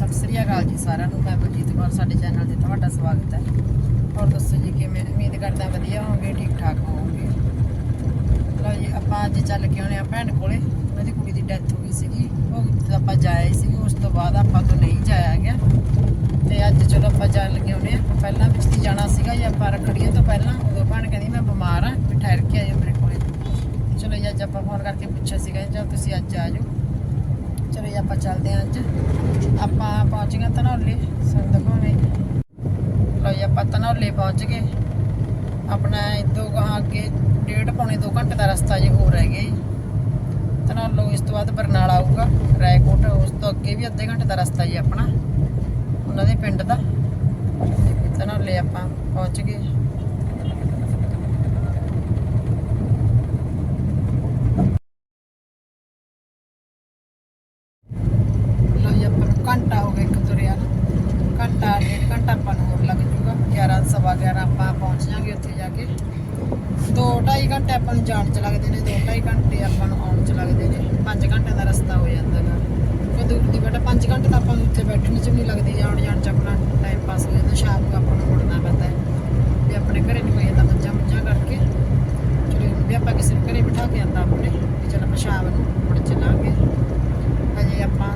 ਸਤਿ ਸ੍ਰੀ ਅਕਾਲ ਜੀ ਸਾਰਿਆਂ ਨੂੰ। ਮੈਂ ਬਲਜੀਤ ਕੌਰ, ਸਾਡੇ ਚੈਨਲ ਤੇ ਤੁਹਾਡਾ ਸਵਾਗਤ ਹੈ। ਹੋਰ ਦੱਸੋ ਜੀ, ਕਿਵੇਂ? ਉਮੀਦ ਕਰਦਾ ਵਧੀਆ ਹੋਵੋਗੇ ਠੀਕ ਠਾਕ ਹੋਵੋਗੇ? ਲਓ ਜੀ, ਆਪਾਂ ਅੱਜ ਚੱਲ ਕੇ ਆਉਣੇ ਆ ਭੈਣ ਕੋਲੇ। ਉਹਨਾਂ ਦੀ ਕੁੜੀ ਦੀ ਡੈਥ ਹੋ ਗਈ ਸੀਗੀ। ਉਹ ਆਪਾਂ ਜਾਇਆ ਹੀ ਸੀ ਉਸ ਤੋਂ ਬਾਅਦ ਆਪਾਂ ਤੋਂ ਨਹੀਂ ਜਾਇਆ ਗਿਆ। ਤੇ ਅੱਜ ਚਲੋ ਆਪਾਂ ਚੱਲ ਕੇ ਆਉਣੇ ਆ ਪਹਿਲਾਂ ਵਿੱਚ ਦੀ ਜਾਣਾ ਸੀਗਾ ਜੀ ਆਪਾਂ ਰੱਖੜੀਆਂ ਤੋਂ ਪਹਿਲਾਂ? ਉਦੋਂ ਭੈਣ ਕਹਿੰਦੀ, ਮੈਂ ਬਿਮਾਰ ਆ ਵੀ ਠਹਿਰ ਕੇ ਆਇਓ ਮੇਰੇ ਕੋਲੇ। ਚਲੋ ਜੀ, ਅੱਜ ਆਪਾਂ ਫੋਨ ਕਰਕੇ ਪੁੱਛਿਆ ਸੀਗਾ ਚਲ ਤੁਸੀਂ ਅੱਜ ਆ ਜਾਓ। ਚਲੋ ਜੀ ਆਪਾਂ ਚੱਲਦੇ ਹਾਂ ਅੱਜ। ਆਪਾਂ ਪਹੁੰਚ ਗਏ ਧਨੌਲੇ, ਸਾਨੂੰ ਦਿਖਾਉਣੇ। ਲਓ ਜੀ, ਆਪਾਂ ਧਨੌਲੇ ਪਹੁੰਚ ਗਏ। ਆਪਣਾ ਇਦੋਂ ਗਾਂ ਅੱਗੇ ਡੇਢ ਪੌਣੇ 2 ਘੰਟੇ ਦਾ ਰਸਤਾ ਜੇ ਹੋਰ ਰਹਿ ਗਿਆ ਜੀ। ਧਨੌਲੋ ਇਸ ਤੋਂ ਬਾਅਦ ਬਰਨਾਲਾ ਆਊਗਾ, ਰਾਏਕੋਟ, ਉਸ ਤੋਂ ਅੱਗੇ ਵੀ ਅੱਧੇ ਘੰਟੇ ਦਾ ਰਸਤਾ ਜੀ ਆਪਣਾ, ਉਹਨਾਂ ਦੇ ਪਿੰਡ ਦਾ। ਤੇ ਆਪਾਂ ਪਹੁੰਚ ਗਏ ਲਓ ਜੀ ਆਪਾਂ ਨੂੰ ਘੰਟਾ ਹੋ ਗਿਆ ਇੱਕ ਤੁਰਿਆ ਨੂੰ ਘੰਟਾ ਡੇਢ ਘੰਟਾ ਆਪਾਂ ਨੂੰ ਹੋਰ ਲੱਗ ਜੂਗਾ ਵਗੈਰਾ ਆਪਾਂ ਪਹੁੰਚ ਜਾਾਂਗੇ ਉੱਥੇ ਜਾ ਕੇ। 2.5 ਘੰਟੇ ਆਪਾਂ ਨੂੰ ਜਾਣ ਚ ਲੱਗਦੇ ਨੇ 2.5 ਘੰਟੇ ਆਪਾਂ ਨੂੰ ਆਉਣ ਚ ਲੱਗਦੇ ਨੇ। 5 ਘੰਟੇ ਦਾ ਰਸਤਾ ਹੋ ਜਾਂਦਾ ਗਾ ਕੋਈ ਦੂਰ ਦੀ ਬੇਟਾ 5 ਘੰਟੇ ਤਾਂ ਆਪਾਂ ਨੂੰ ਉੱਥੇ ਬੈਠਣ ਚ ਵੀ ਨਹੀਂ ਲੱਗਦੀ, ਆਉਣ ਜਾਣ ਚ ਆਪਣਾ ਟਾਈਮ ਪਾਸ ਹੋ ਜਾਂਦਾ ਸ਼ਾਮ ਨੂੰ ਆਪਾਂ ਨੂੰ ਮੁੜਨਾ ਪੈਂਦਾ ਹੈ ਵੀ ਆਪਣੇ ਘਰੇ ਨਹੀਂ ਕੋਈ ਜਾਂਦਾ ਮੱਝਾਂ ਮੁੱਝਾਂ ਕਰਕੇ ਚਲੋ ਹੁਣ ਵੀ ਆਪਾਂ ਕਿਸੇ ਨੂੰ ਘਰੇ ਬਿਠਾ ਕੇ ਆਂਦਾ ਆਪਣੇ ਵੀ ਚਲ ਆਪਾਂ ਸ਼ਾਮ ਨੂੰ ਮੁੜ ਚੱਲਾਂਗੇ ਹਜੇ ਆਪਾਂ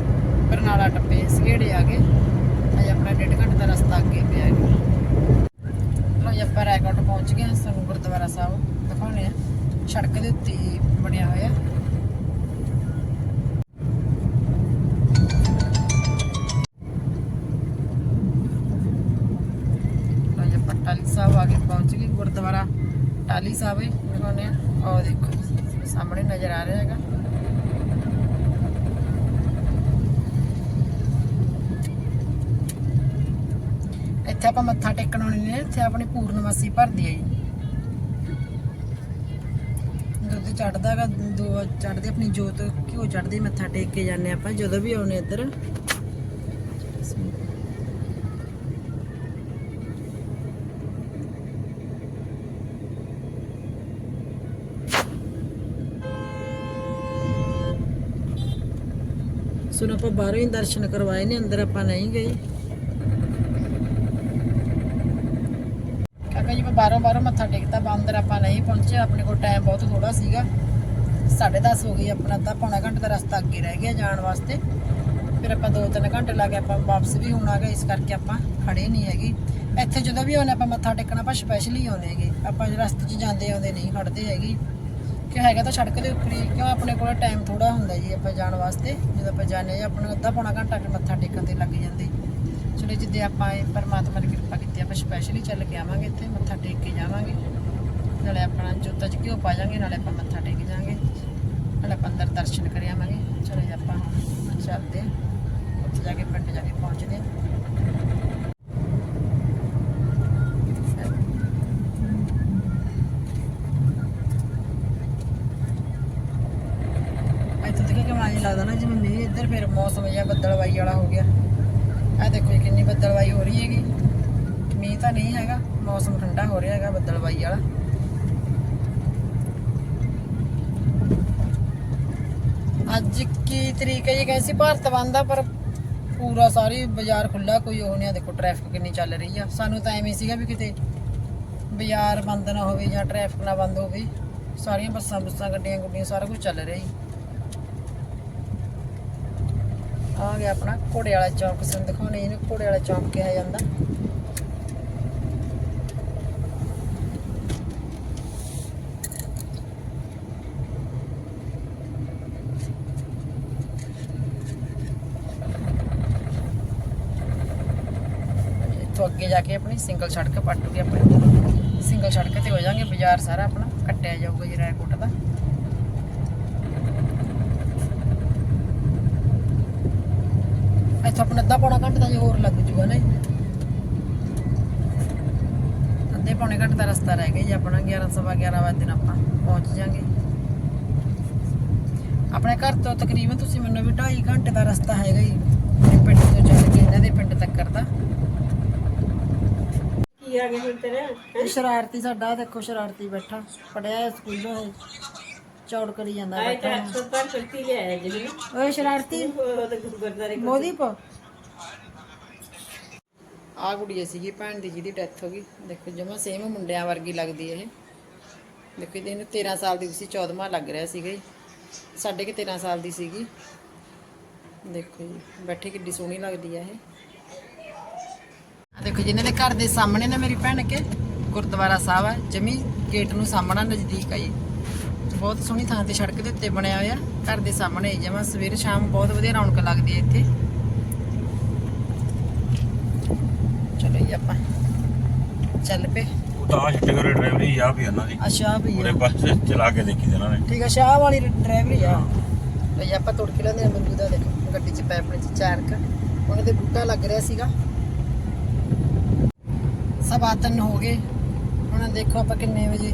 ਬਰਨਾਲਾ ਟੱਪੇ ਸਗੇੜੇ ਆ ਗਏ ਹਜੇ ਆਪਣਾ ਡੇਢ ਘੰਟੇ ਦਾ ਰਸਤਾ ਅੱਗੇ ਪਿਆ ਹੈ ਲੋ ਜੀ ਆਪਾਂ ਰੈਕੋਟ ਪਹੁੰਚ ਗਏ ਹਾਂ ਸਾਨੂੰ ਗੁਰਦੁਆਰਾ ਸਾਹਿਬ, ਦਿਖਾਉਣੇ ਆ। ਸੜਕ ਦੇ ਉੱਤੇ ਹੀ ਬਣਿਆ ਹੋਇਆ। ਟਾਲੀ ਸਾਹਿਬ ਆ ਕੇ ਪਹੁੰਚ ਗਏ, ਗੁਰਦੁਆਰਾ ਟਾਲੀ ਸਾਹਿਬ ਹੀ ਦਿਖਾਉਣੇ ਆ। ਉਹ ਦੇਖੋ, ਸਾਹਮਣੇ ਨਜ਼ਰ ਆ ਰਿਹਾ ਹੈਗਾ। ਇੱਥੇ ਆਪਾਂ ਮੱਥਾ ਟੇਕਣ ਆਉਣੇ ਨੇ, ਇੱਥੇ ਆਪਣੀ ਪੂਰਨਮਾਸੀ ਭਰਦੀ ਹੈ ਜੀ। ਦੁੱਧ ਚੜਦਾ ਹੈਗਾ, ਦੋ ਚੜਦੇ ਆਪਣੀ ਜੋਤ, ਘਿਓ ਚੜਦੇ ਮੱਥਾ ਟੇਕ ਕੇ ਜਾਂਦੇ ਆਪਾਂ, ਜਦੋਂ ਵੀ ਆਉਣੇ ਇੱਧਰ। ਸੁਣ, ਆਪਾਂ ਬਾਹਰੋਂ ਹੀ ਦਰਸ਼ਨ ਕਰਵਾਏ ਨੇ, ਅੰਦਰ ਆਪਾਂ ਨਹੀਂ ਗਏ ਕਾਕਾ ਜੀ ਮੈਂ ਬਾਹਰੋਂ ਬਾਹਰੋਂ ਮੱਥਾ ਟੇਕਤਾ ਬਾਂਦਰ ਆਪਾਂ ਨਹੀਂ ਪਹੁੰਚੇ, ਆਪਣੇ ਕੋਲ ਟਾਈਮ ਬਹੁਤ ਥੋੜਾ ਸੀਗਾ। 10:30 ਹੋ ਗਈ, ਆਪਣਾ ਅੱਧਾ ਪੌਣਾ ਘੰਟੇ ਦਾ ਰਸਤਾ ਅੱਗੇ ਰਹਿ ਗਿਆ ਜਾਣ ਵਾਸਤੇ। ਫਿਰ ਆਪਾਂ 2-3 ਘੰਟੇ ਲਾ ਕੇ ਆਪਾਂ ਵਾਪਸ ਵੀ ਹੋਣਾ ਗਾ ਇਸ ਕਰਕੇ ਆਪਾਂ ਖੜੇ ਨਹੀਂ ਹੈਗੇ। ਇੱਥੇ ਜਦੋਂ ਵੀ ਆਉਣੇ ਆਪਾਂ ਮੱਥਾ ਟੇਕਣਾ, ਆਪਾਂ ਸਪੈਸ਼ਲੀ ਆਉਂਦੇ ਹੈਗੇ। ਆਪਾਂ ਰਸਤੇ 'ਚ ਜਾਂਦੇ ਆਉਂਦੇ ਨਹੀਂ ਖੜਦੇ ਹੈਗੇ। ਕਿ ਹੈਗਾ ਤਾਂ ਸੜਕ ਦੇ ਉੱਪਰ ਹੀ, ਕਿਉਂ ਆਪਣੇ ਕੋਲ ਟਾਈਮ ਥੋੜਾ ਹੁੰਦਾ ਜੀ ਆਪਾਂ ਜਾਣ ਵਾਸਤੇ। ਜਦੋਂ ਆਪਾਂ ਜਾਂਦੇ ਆਪਾਂ ਨੂੰ ਅੱਧਾ ਪੌਣਾ ਘੰਟਾ ਫਿਰ ਮੱਥਾ ਟੇਕਣ ਤੇ ਲੱਗ ਜਾਂਦੇ। ਚਲੋ ਜਿੱਦੇ ਆਪਾਂ ਇਹ ਪਰਮਾਤਮਾ ਦੀ ਕਿਰਪਾ ਕੀਤੀ ਆਪਾਂ ਸਪੈਸ਼ਲੀ ਚੱਲ ਕੇ ਆਵਾਂਗੇ ਇੱਥੇ, ਮੱਥਾ ਟੇਕ ਕੇ ਜਾਵਾਂਗੇ। ਨਾਲੇ ਆਪਣਾ ਜੋਤਾਂ 'ਚ ਘਿਓ ਪਾ ਜਾਾਂਗੇ ਨਾਲੇ ਆਪਾਂ ਮੱਥਾ ਟੇਕ ਜਾਾਂਗੇ ਨਾਲੇ ਆਪਾਂ ਅੰਦਰ ਦਰਸ਼ਨ ਕਰ ਆਵਾਂਗੇ। ਚਲੋ ਜੀ, ਆਪਾਂ ਚੱਲਦੇ ਹਾਂ। ਉੱਥੇ ਜਾ ਕੇ ਪਿੰਡ ਜਾ ਕੇ ਪਹੁੰਚਦੇ ਹਾਂ। ਇੱਥੋਂ ਤੱਕ ਲੱਗਦਾ ਨਾ ਜਿਵੇਂ ਮੀਂਹ ਇੱਧਰ, ਫਿਰ ਮੌਸਮ ਜਿਹਾ ਬੱਦਲਵਾਈ ਵਾਲਾ ਹੋ ਗਿਆ। ਇਹ ਦੇਖੋ ਜੀ, ਕਿੰਨੀ ਬੱਦਲਵਾਈ ਹੋ ਰਹੀ ਹੈਗੀ। ਮੀਂਹ ਤਾਂ ਨਹੀਂ ਹੈਗਾ, ਮੌਸਮ ਠੰਡਾ ਹੋ ਰਿਹਾ ਹੈਗਾ ਬੱਦਲਵਾਈ ਵਾਲਾ। ਅੱਜ ਕੀ ਤਰੀਕ ਹੈ ਜੀ? ਕਹਿੰਦੇ ਸੀ ਭਾਰਤ ਬੰਦ ਆ, ਪਰ ਪੂਰਾ ਸਾਰੀ ਬਾਜ਼ਾਰ ਖੁੱਲਾ ਕੋਈ ਉਹ ਨਹੀਂ ਆ। ਦੇਖੋ ਟ੍ਰੈਫਿਕ ਕਿੰਨੀ ਚੱਲ ਰਹੀ ਆ। ਸਾਨੂੰ ਤਾਂ ਐਵੇਂ ਸੀਗਾ ਵੀ ਕਿਤੇ ਬਾਜ਼ਾਰ ਬੰਦ ਨਾ ਹੋਵੇ ਜਾਂ ਟ੍ਰੈਫਿਕ ਨਾ ਬੰਦ ਹੋਵੇ। ਸਾਰੀਆਂ ਬੱਸਾਂ ਬੁੱਸਾਂ, ਗੱਡੀਆਂ ਗੁੱਡੀਆਂ, ਸਾਰਾ ਕੁਝ ਚੱਲ ਰਿਹਾ ਜੀ। ਆ ਗਿਆ ਆਪਣਾ ਘੋੜੇ ਵਾਲਾ ਚੌਂਕ, ਸਾਨੂੰ ਦਿਖਾਉਣੇ ਇਹਨੂੰ ਘੋੜੇ ਵਾਲਾ ਚੌਂਕ ਕਿਹਾ ਜਾਂਦਾ ਇੱਥੋਂ ਅੱਗੇ ਜਾ ਕੇ ਆਪਣੀ ਸਿੰਗਲ ਸੜਕ ਪੱਟੂਗੀ ਆਪਣੀ। ਸਿੰਗਲ ਸੜਕ ਤੇ ਹੋ ਜਾਾਂਗੇ ਬਾਜ਼ਾਰ ਸਾਰਾ ਆਪਣਾ ਕੱਟਿਆ ਜਾਊਗਾ ਜੀ ਰਾਏਕੋਟ ਦਾ। ਇੱਥੋਂ ਆਪਣਾ ਅੱਧਾ ਪੌਣਾ ਘੰਟਾ ਦਾ ਜੇ ਹੋਰ ਲੱਗ ਜੂਗਾ ਨਾ ਅੱਧੇ ਪੌਣੇ ਘੰਟੇ ਦਾ ਰਸਤਾ ਰਹਿ ਗਿਆ ਜੀ ਆਪਣਾ 11 ਸਵਾ 11 ਵਜੇ ਦਿਨ ਆਪਾਂ, ਪਹੁੰਚ ਜਾਾਂਗੇ ਆਪਣੇ ਘਰ ਤੋਂ ਤਕਰੀਬਨ ਤੁਸੀਂ ਮੈਨੂੰ ਵੀ 2.5 ਘੰਟੇ ਦਾ ਰਸਤਾ ਹੈਗਾ ਜੀ ਪਿੰਡ ਤੋਂ ਚੱਲ ਕੇ ਇਹਨਾਂ ਦੇ ਪਿੰਡ ਤੱਕ ਦਾ ਕੀ ਆ ਗਿਆ ਹੁਣ ਤੇਰੇ? ਇਹ ਸ਼ਰਾਰਤੀ ਸਾਡਾ ਆਹ ਦੇਖੋ ਸ਼ਰਾਰਤੀ ਬੈਠਾ ਪੜਿਆ ਸਕੂਲੋਂ ਇਹ। ਚੌੜ ਕਰੀ ਜਾਂਦਾ ਆਏ ਬੈਠਾ। ਤਾਂ ਅਕਸਰ ਪਰ ਕੁਰਤੀ ਆਇਆ ਜਿਹਨੇ। ਓਏ ਸ਼ਰਾਰਤੀ। ਮੋਦੀ ਪੋ ਆਹ ਕੁੜੀ ਸੀਗੀ ਭੈਣ ਦੀ ਜਿਹਦੀ ਡੈਥ ਹੋ ਗਈ। ਦੇਖੋ ਜਮਾ ਸੇਮ ਮੁੰਡਿਆਂ ਵਰਗੀ ਲੱਗਦੀ ਹੈ ਇਹ। ਦੇਖੋ ਇਹਦੇ ਇਹਨੂੰ 13 ਸਾਲ ਦੀ ਸੀ 14ਵਾਂ ਲੱਗ ਰਿਹਾ ਸੀਗਾ ਜੀ। ਸਾਢੇ ਕਿ 13 ਸਾਲ ਦੀ ਸੀਗੀ। ਦੇਖੋ ਜੀ ਬੈਠੀ ਕਿੱਡੀ ਸੋਹਣੀ ਲੱਗਦੀ ਹੈ ਇਹ। ਆ ਦੇਖੋ ਜਿਨ੍ਹਾਂ ਦੇ ਘਰ ਦੇ ਸਾਹਮਣੇ ਨੇ ਮੇਰੀ ਭੈਣ ਕੇ ਗੁਰਦੁਆਰਾ ਸਾਹਿਬ ਹੈ ਜਮੀ ਗੇਟ ਨੂੰ ਸਾਹਮਣਾ ਨਜ਼ਦੀਕ ਹੈ ਜੀ। ਬਹੁਤ ਸੋਹਣੀ ਥਾਂ ਤੇ ਸੜਕ ਦੇ ਉੱਤੇ ਬਣਿਆ ਹੋਇਆ। ਘਰ ਦੇ ਸਾਹਮਣੇ ਜਮਾ ਸਵੇਰ ਸ਼ਾਮ ਬਹੁਤ ਵਧੀਆ ਰੌਣਕ ਲੱਗਦੀ ਹੈ ਇੱਥੇ। ਚਲੋ ਜੀ ਆਪਾਂ ਚੱਲ ਪਏ। ਤਾਂ ਛੱਟੇਗਰੇ ਡਰਾਈਵਰੀ ਆ ਵੀ ਉਹਨਾਂ ਦੀ। ਅੱਛਾ ਉਹਦੇ ਭਈਆ ਪਾਸੇ ਚਲਾ ਕੇ ਦੇਖੀ ਇਹਨਾਂ ਨੇ। ਠੀਕ ਆ ਸ਼ਾਹ ਵਾਲੀ ਡਰਾਈਵਰੀ ਆ। ਤੇ ਆਪਾਂ ਤੁਰ ਕੇ ਲੈਂਦੇ ਆ ਮੈਨੂੰ ਦਾ ਦੇਖੋ ਗੱਡੀ 'ਚ ਪੈ ਆਪਣੇ 'ਚ ਚਾਰਕ। ਉਹਨਾਂ ਦੇ ਬੂਟਾ ਲੱਗ ਰਿਹਾ ਸੀਗਾ। ਸਵਾ ਤਿੰਨ ਹੋ ਗਏ। ਹੁਣ ਦੇਖੋ ਆਪਾਂ ਕਿੰਨੇ ਵਜੇ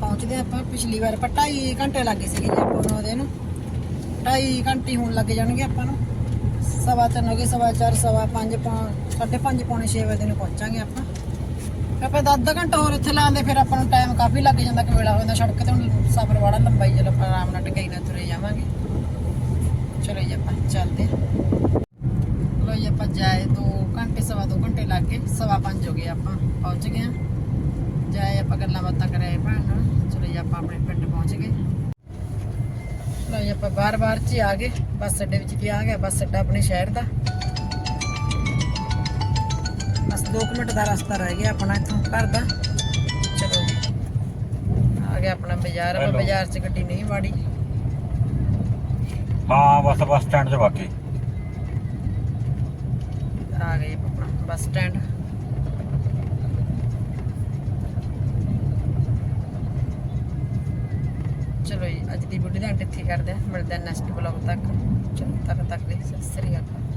ਪਹੁੰਚਦੇ ਆ ਆਪਾਂ। ਪਿਛਲੀ ਵਾਰ ਆਪਾਂ 2.5 ਘੰਟੇ ਲੱਗੇ ਸੀਗੇ ਜੀ ਆਪਾਂ ਨੂੰ ਉਹਦੇ ਨੂੰ। 2.5 ਘੰਟੇ ਹੁਣ ਲੱਗ ਜਾਣਗੇ ਆਪਾਂ ਨੂੰ। ਸਵਾ ਤਿੰਨ ਹੋ ਗਏ, ਸਵਾ ਚਾਰ, ਸਵਾ ਪੰਜ ਸਾਢੇ ਪੰਜ, ਪੌਣੇ 6 ਵਜੇ ਨੂੰ ਪਹੁੰਚਾਂਗੇ ਆਪਾਂ। ਆਪਾਂ ਤਾਂ ਅੱਧਾ ਘੰਟਾ ਹੋਰ ਇੱਥੇ ਲਾਉਂਦੇ ਫਿਰ ਆਪਾਂ ਨੂੰ ਟਾਈਮ ਕਾਫੀ ਲੱਗ ਜਾਂਦਾ। ਕਿ ਵੇਲਾ ਹੋ ਜਾਂਦਾ ਸੜਕ ਤੇ, ਹੁਣ ਸਫ਼ਰ ਬੜਾ ਲੰਬਾ ਹੀ, ਚਲੋ ਆਪਾਂ ਆਰਾਮ ਨਾਲ ਟਕਾਈ ਨਾਲ ਤੁਰੇ ਜਾਵਾਂਗੇ। ਚਲੋ ਜੀ ਆਪਾਂ ਚੱਲਦੇ ਹਾਂ। ਲੋ ਜੀ ਆਪਾਂ ਜਾਏ 2 ਘੰਟੇ ਸਵਾ 2 ਘੰਟੇ ਲੱਗ ਗਏ ਸਵਾ 5 ਹੋ ਗਏ ਆਪਾਂ ਪਹੁੰਚ ਗਏ ਹਾਂ। ਜਾਏ ਆਪਾਂ ਗੱਲਾਂ ਬਾਤਾਂ ਕਰਾਏ ਭੈਣ ਨਾਲ ਚਲੋ ਜੀ ਆਪਾਂ ਆਪਣੇ ਪਿੰਡ ਪਹੁੰਚ ਗਏ। ਲੋ ਜੀ ਆਪਾਂ ਬਾਰ-ਬਾਰ ਚ ਆ ਗਏ ਬੱਸ ਅੱਡੇ ਵਿੱਚ ਵੀ ਆ ਗਿਆ ਬੱਸ ਅੱਡਾ ਆਪਣੇ ਸ਼ਹਿਰ ਦਾ। ਬਸ 2 ਮਿੰਟ ਦਾ ਰਸਤਾ ਰਹਿ ਗਿਆ ਆਪਣਾ ਇੱਥੋਂ ਘਰ ਦਾ। ਚਲੋ ਜੀ ਆ ਗਿਆ ਆਪਣਾ ਬਾਜ਼ਾਰ ਆਪਾਂ. ਬਾਜ਼ਾਰ 'ਚ ਗੱਡੀ ਨਹੀਂ ਵਾੜੀ। ਹਾਂ ਬਸ ਬੱਸ ਸਟੈਂਡ 'ਚ ਵਾਕੇ ਆ ਗਏ ਆਪਣਾ ਬੱਸ ਸਟੈਂਡ। ਚਲੋ ਜੀ, ਅੱਜ ਦੀ ਵੀਡੀਓ ਦਾ ਐਂਡ ਇੱਥੇ ਕਰਦੇ ਹਾਂ। ਮਿਲਦੇ ਹਾਂ ਨੈਕਸਟ ਬਲੌਗ ਤੱਕ। ਚਲੋ ਤੱਕ ਤੱਕ ਲਈ ਸਤਿ ਸ੍ਰੀ ਅਕਾਲ।